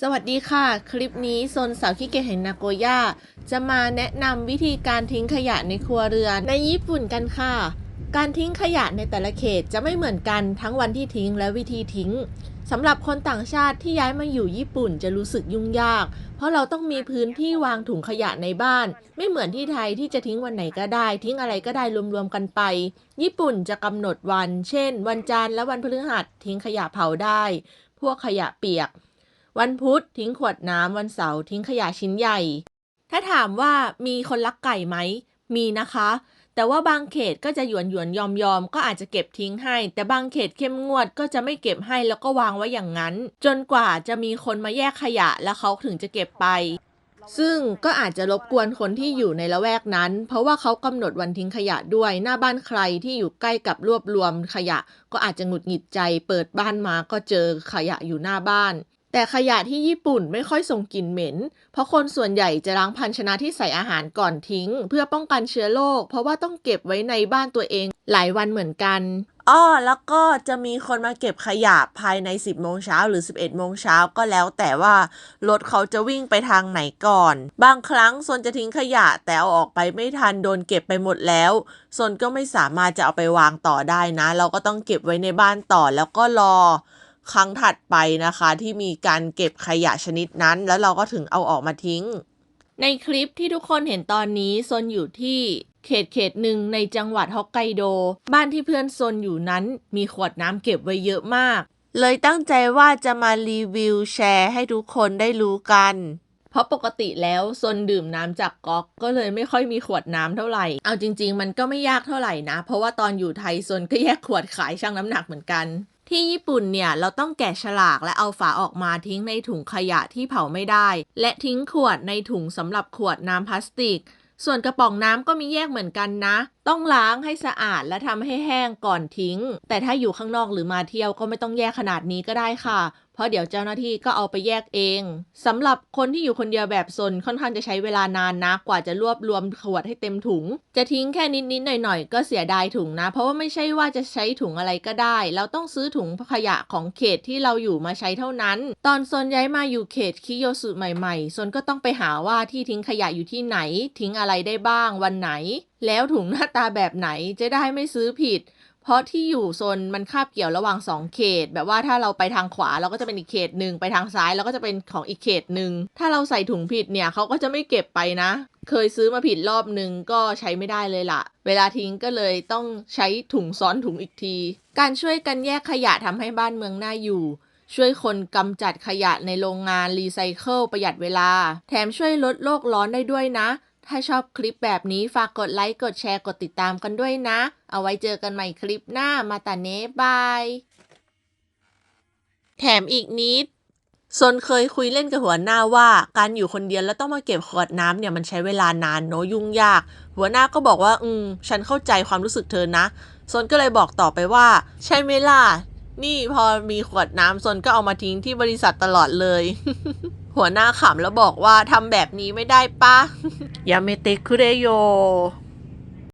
สวัสดีค่ะ คลิปนี้โซนสาวขี้เกียจแห่งนาโกย่าจะมาแนะนำวิธีการทิ้งขยะในครัวเรือนในญี่ปุ่นกันค่ะ การทิ้งขยะในแต่ละเขตจะไม่เหมือนกันทั้งวันที่ทิ้งและวิธีทิ้งสำหรับคนต่างชาติที่ย้ายมาอยู่ญี่ปุ่นจะรู้สึกยุ่งยาก เพราะเราต้องมีพื้นที่วางถุงขยะในบ้าน ไม่เหมือนที่ไทยที่จะทิ้งวันไหนก็ได้ ทิ้งอะไรก็ได้รวมๆกันไป ญี่ปุ่นจะกำหนดวัน เช่น วันจันทร์และวันพฤหัสทิ้งขยะเผาได้ พวกขยะเปียก วันพุธทิ้งขวดน้ำวันเสาร์ทิ้งขยะชิ้นใหญ่ ถ้าถามว่ามีคนรักไก่ไหม มีนะคะ แต่ว่าบางเขตก็จะหยวนหยวนยอมยอมก็อาจจะเก็บทิ้งให้ แต่บางเขตเข้มงวดก็จะไม่เก็บให้แล้วก็วางไว้อย่างนั้น จนกว่าจะมีคนมาแยกขยะแล้วเขาถึงจะเก็บไปซึ่งก็อาจจะรบกวนคนที่อยู่ในละแวกนั้น เพราะว่าเขากำหนดวันทิ้งขยะด้วย หน้าบ้านใครที่อยู่ใกล้กับรวบรวมขยะ ก็อาจจะหงุดหงิดใจ เปิดบ้านมาก็เจอขยะอยู่หน้าบ้าน แต่ขยะที่ญี่ปุ่นไม่ค่อยส่งกลิ่นเหม็น เพราะคนส่วนใหญ่จะล้างภาชนะที่ใส่อาหารก่อนทิ้ง เพื่อป้องกันเชื้อโรคเพราะว่าต้องเก็บไว้ในบ้านตัวเอง หลายวันเหมือนกันอ้อแล้วก็จะมีคนมาเก็บขยะภายใน 10 โมงเช้าหรือ 11 โมงเช้าก็แล้วแต่ว่ารถเขาจะวิ่งไปทางไหนก่อน บางครั้งโซนจะทิ้งขยะแต่เอาออกไปไม่ทันโดนเก็บไปหมดแล้วโซนก็ไม่สามารถจะเอาไปวางต่อได้นะ เราก็ต้องเก็บไว้ในบ้านต่อแล้วก็รอ ครั้งถัดไปนะคะ ที่มีการเก็บขยะชนิดนั้น แล้วเราก็ถึงเอาออกมาทิ้ง ในคลิปที่ทุกคนเห็นตอนนี้ซนอยู่ที่เขตเขตหนึ่งในจังหวัดฮอกไกโด บ้านที่เพื่อนซนอยู่นั้นมีขวดน้ำเก็บไว้เยอะมาก เลยตั้งใจว่าจะมารีวิวแชร์ให้ทุกคนได้รู้กัน เพราะปกติแล้วซนดื่มน้ำจากก๊อกก็เลยไม่ค่อยมีขวดน้ำเท่าไหร่ เอาจริง ๆ มันก็ไม่ยากเท่าไหร่นะ เพราะว่าตอนอยู่ไทยซนก็แยกขวดขายชั่งน้ำหนักเหมือนกัน ที่ญี่ปุ่นเนี่ยเราต้องแกะฉลากและเอาฝาออกมาทิ้งในถุงขยะที่เผาไม่ได้ และทิ้งขวดในถุงสำหรับขวดน้ำพลาสติก ส่วนกระป๋องน้ำก็มีแยกเหมือนกันนะต้องล้างให้สะอาดและทำให้แห้งก่อนทิ้ง แต่ถ้าอยู่ข้างนอกหรือมาเที่ยวก็ไม่ต้องแยกขนาดนี้ก็ได้ค่ะ เพราะเดี๋ยวเจ้าหน้าที่ก็เอาไปแยกเองสำหรับคนที่อยู่คนเดียวแบบซนค่อนข้างจะใช้เวลานานนะกว่าจะรวบรวมขวดให้เต็มถุง จะทิ้งแค่นิดๆหน่อยๆก็เสียดายถุงนะ เพราะว่าไม่ใช่ว่าจะใช้ถุงอะไรก็ได้ เราต้องซื้อถุงขยะของเขตที่เราอยู่มาใช้เท่านั้น ตอนซนย้ายมาอยู่เขตคิโยสุใหม่ๆซนก็ต้องไปหาว่าที่ทิ้งขยะอยู่ที่ไหน ทิ้งอะไรได้บ้างวันไหน แล้วถุงหน้าตาแบบไหนจะได้ไม่ซื้อผิด เพราะที่อยู่โซนมันคาบเกี่ยวระหว่างสองเขต แบบว่าถ้าเราไปทางขวาเราก็จะเป็นอีกเขตหนึ่งไปทางซ้ายเราก็จะเป็นของอีกเขตหนึ่งถ้าเราใส่ถุงผิดเนี่ยเขาก็จะไม่เก็บไปนะ เคยซื้อมาผิดรอบหนึ่งก็ใช้ไม่ได้เลยล่ะ เวลาทิ้งก็เลยต้องใช้ถุงซ้อนถุงอีกที การช่วยกันแยกขยะทำให้บ้านเมืองน่าอยู่ช่วยคนกำจัดขยะในโรงงานรีไซเคิลประหยัดเวลา แถมช่วยลดโลกร้อนได้ด้วยนะ ถ้าชอบคลิปแบบนี้ฝากกดไลค์ กดแชร์ กดติดตามกันด้วยนะ เอาไว้เจอกันใหม่คลิปหน้า มาตาเนบาย แถมอีกนิดซนเคยคุยเล่นกับหัวหน้าว่า การอยู่คนเดียวแล้วต้องมาเก็บขวดน้ำเนี่ยมันใช้เวลานานเนอะยุ่งยาก หัวหน้าก็บอกว่า อืม ฉันเข้าใจความรู้สึกเธอนะซนก็เลยบอกต่อไปว่า ใช่ไหมล่ะ นี่พอมีขวดน้ำซนก็เอามาทิ้งที่บริษัทตลอดเลย หัวหน้าขำแล้วบอกว่าทำแบบนี้ไม่ได้ปะยาเมเตคุเรโย